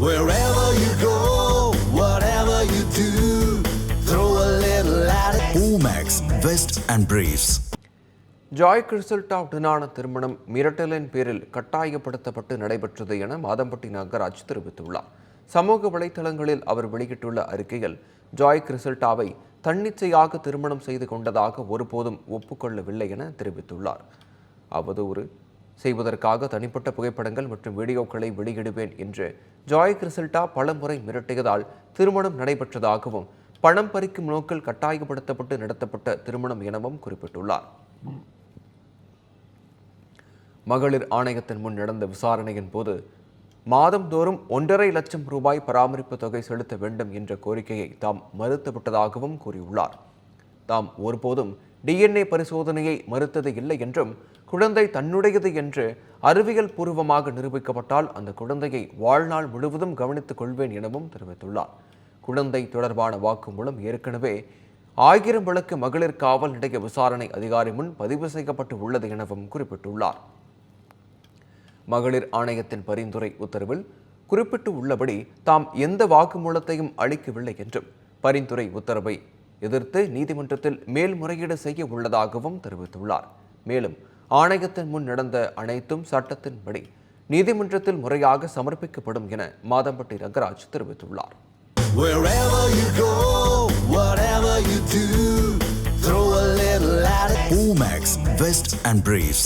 Wherever you go, whatever you do, throw a little at it. Omax, Vest and Briefs. Joy கிறிஸ்டல்டாவுடனான திருமணம் மிரட்டலின் பேரில் கட்டாயப்படுத்தப்பட்டு நடைபெற்றது என மாதம்பட்டி நாகராஜ் தெரிவித்துள்ளார் சமூக வலைதளங்களில் அவர் வெளியிட்டுள்ள அறிக்கையில் ஜாய் கிறிஸ்டல்டாவை தன்னிச்சையாக திருமணம் செய்து கொண்டதாக ஒருபோதும் ஒப்புக்கொள்ளவில்லை என தெரிவித்துள்ளார் அவதூறு செய்வதற்காக தனிப்பட்ட புகைப்படங்கள் மற்றும் வீடியோக்களை வெளியிடுவேன் என்று ஜாய் கிறிசல்டா பலமுறை மிரட்டியதால் திருமணம் நடைபெற்றதாகவும் பணம் பறிக்கும் நோக்கில் கட்டாயப்படுத்தப்பட்டு நடத்தப்பட்ட திருமணம் எனவும் குறிப்பிட்டுள்ளார். மகளிர் ஆணையத்தின் முன் நடந்த விசாரணையின் போது மாதந்தோறும் ஒன்றரை லட்சம் ரூபாய் பராமரிப்பு தொகை செலுத்த வேண்டும் என்ற கோரிக்கையை தாம் மறுத்துவிட்டதாகவும் கூறியுள்ளார். தாம் ஒருபோதும் டிஎன்ஏ பரிசோதனையை மறுத்தது இல்லை என்றும் குழந்தை தன்னுடையது என்று அறிவியல் பூர்வமாக நிரூபிக்கப்பட்டால் அந்த குழந்தையை வாழ்நாள் முழுவதும் கவனித்துக் கொள்வேன் எனவும் தெரிவித்துள்ளார். குழந்தை தொடர்பான வாக்குமூலம் ஏற்கனவே ஆயிரம் விளக்கு மகளிர் காவல் நிலைய விசாரணை அதிகாரி முன் பதிவு செய்யப்பட்டு உள்ளது எனவும் குறிப்பிட்டுள்ளார். மகளிர் ஆணையத்தின் பரிந்துரை உத்தரவில் குறிப்பிட்டு உள்ளபடி தாம் எந்த வாக்குமூலத்தையும் அளிக்கவில்லை என்றும் பரிந்துரை உத்தரவை எதிர்த்து நீதிமன்றத்தில் மேல்முறையீடு செய்ய உள்ளதாகவும் தெரிவித்துள்ளார் மேலும் ஆணையத்தின் முன் நடந்த அனைத்தும் சட்டத்தின்படி நீதிமன்றத்தில் முறையாக சமர்ப்பிக்கப்படும் என மாதம்பட்டி ரங்கராஜ் தெரிவித்துள்ளார். Omax, Vest and Briefs.